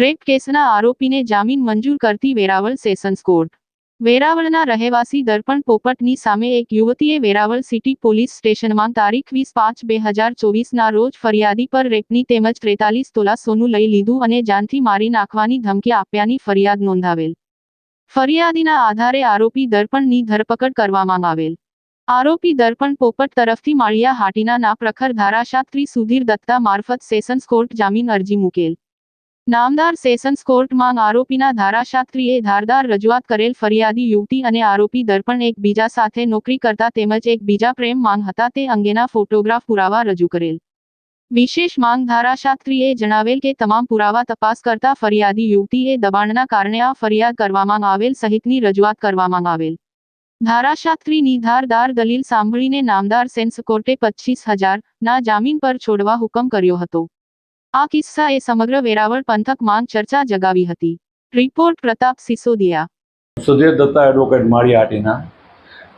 Rape કેસના આરોપીને જામીન મંજૂર કરતી વેરાવળ સેશન્સ કોર્ટ. વેરાવળના રહેવાસી દર્પણ પોપટની સામે એક યુવતીએ વેરાવળ સિટી પોલીસ સ્ટેશનમાં તારીખ વીસ પાંચ બે હજાર ચોવીસના રોજ ફરિયાદી પર રેપની તેમજ ત્રેતાલીસ તોલા સોનું લઈ લીધું અને જાનથી મારી નાખવાની ધમકી આપ્યાની ફરિયાદ નોંધાવેલ. ફરિયાદીના આધારે આરોપી દર્પણની ધરપકડ કરવામાં આવેલ. આરોપી દર્પણ પોપટ તરફથી માળિયા હાટીના ના પ્રખર ધારાશાસ્ત્રી સુધીર દત્તા મારફત સેશન્સ કોર્ટ જામીન અરજી મૂકેલ. નામદાર સેશન્સ કોર્ટમાં આરોપીના ધારાશાસ્ત્રીએ ધારદાર રજૂઆત કરેલ ફરિયાદી યુવતી અને આરોપી દર્પણ એકબીજા સાથે નોકરી કરતા તેમજ એકબીજા પ્રેમ માંગ હતા તે અંગેના ફોટોગ્રાફ પુરાવા રજૂ કરેલ. વિશેષ માંગ ધારાશાસ્ત્રીએ જણાવેલ કે તમામ પુરાવા તપાસ કરતા ફરિયાદી યુવતીએ દબાણના કારણે આ ફરિયાદ કરવામાં આવેલ સહિતની રજૂઆત કરવામાં આવેલ. ધારાશાસ્ત્રીની ધારદાર દલીલ સાંભળીને નામદાર સેન્સ કોર્ટે પચીસ હજારના જામીન પર છોડવા હુકમ કર્યો હતો. આ કિસ્સાએ સમગ્ર વેરાવળ પંથકમાં ચર્ચા જગાવી હતી. Report Pratap Sisodiya. Sudhir Datta advocate Maliyahatina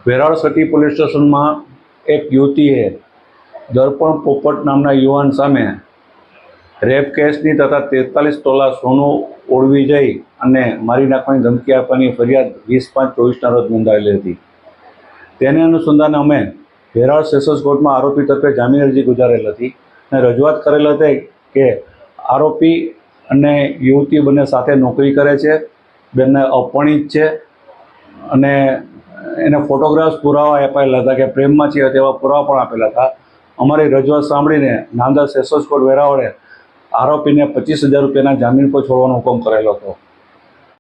Veraval city police સ્ટેશનમાં એક યુવતીએ દર્પણ પોપટ નામના યુવાન સામે રેપ કેસની તથા તેતાલીસ તોલા સોનું ઓળવી જઈ અને મારી નાખવાની ધમકી આપવાની ફરિયાદ વીસ પાંચ ચોવીસના રોજ નોંધાવેલી હતી. તેને અનુસંધાને અમે વેરાવળ સેશન્સ કોર્ટમાં આરોપી તરફે જામીન અરજી ગુજારેલ હતી અને રજૂઆત કરેલ હતી કે આરોપી અને યુવતી બંને સાથે નોકરી કરે છે. બંને અપણિત છે અને એને ફોટોગ્રાફ્સ પુરાવા અપાયેલા હતા કે પ્રેમમાં છે તેવા પુરાવા પણ આપેલા હતા. અમારી રજૂઆત સાંભળીને નામદાર સેશન્સ કોર્ટ વેરાવળે આરોપીને પચીસ હજાર રૂપિયાના જામીન પર છોડવાનો હુકમ કરેલો હતો.